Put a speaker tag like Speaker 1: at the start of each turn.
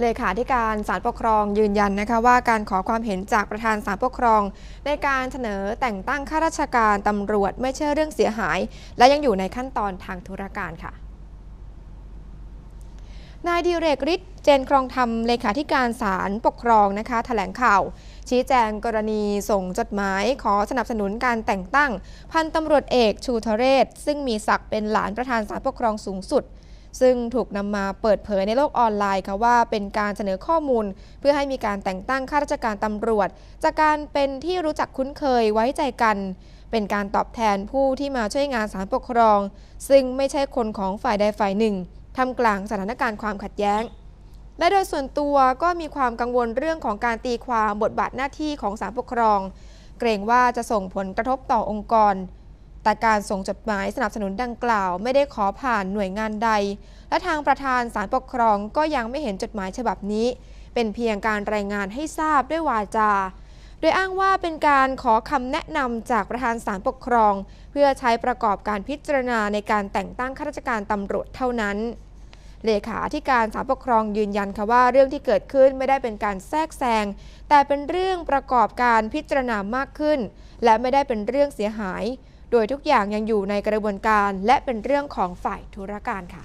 Speaker 1: เลขาธิการศาลปกครองยืนยันนะคะว่าการขอความเห็นจากประธานศาลปกครอง ในการเสนอแต่งตั้งข้าราชการตำรวจไม่ใช่เรื่องเสียหาย และยังอยู่ในขั้นตอนทางธุรการค่ะนายดิเรกฤทธิ์เจนครองธรรมเลขาธิการศาลปกครองนะคะแถลงข่าว ชี้แจงกรณีส่งจดหมายขอสนับสนุนการแต่งตั้ง พันตำรวจเอกชูทเรศ ซึ่งมีศักดิ์เป็นหลานประธานศาลปกครองสูงสุด ซึ่งถูกนำมาเปิดเผยในโลกออนไลน์ค่ะว่าเป็นการเสนอข้อมูล เพื่อให้มีการแต่งตั้งข้าราชการตำรวจ จากการเป็นที่รู้จักคุ้นเคยไว้ใจกัน เป็นการตอบแทนผู้ที่มาช่วยงานศาลปกครอง ซึ่งไม่ใช่คนของฝ่ายใดฝ่ายหนึ่งทำกลางสถานการณ์ความขัดแย้ง และโดยส่วนตัวก็มีความกังวลเรื่องของการตีความบทบาทหน้าที่ของศาลปกครอง เกรงว่าจะส่งผลกระทบต่อองค์กร แต่การส่งจดหมายสนับสนุนดังกล่าวไม่ได้ขอผ่านหน่วยงานใด และทางประธานศาลปกครองก็ยังไม่เห็นจดหมายฉบับนี้ เป็นเพียงการรายงานให้ทราบด้วยวาจา โดยอ้างว่าเป็นการขอคำแนะนำจากประธานศาลปกครอง เพื่อใช้ประกอบการพิจารณาในการแต่งตั้งข้าราชการตำรวจเท่านั้นเลขาธิการศาลปกครองยืนยันค่ะว่าเรื่องที่เกิดขึ้นไม่ได้เป็นการแทรกแซงแต่เป็นเรื่องประกอบการพิจารณามากขึ้น และไม่ได้เป็นเรื่องเสียหาย โดยทุกอย่างยังอยู่ในกระบวนการและเป็นเรื่องของฝ่ายธุรการค่ะ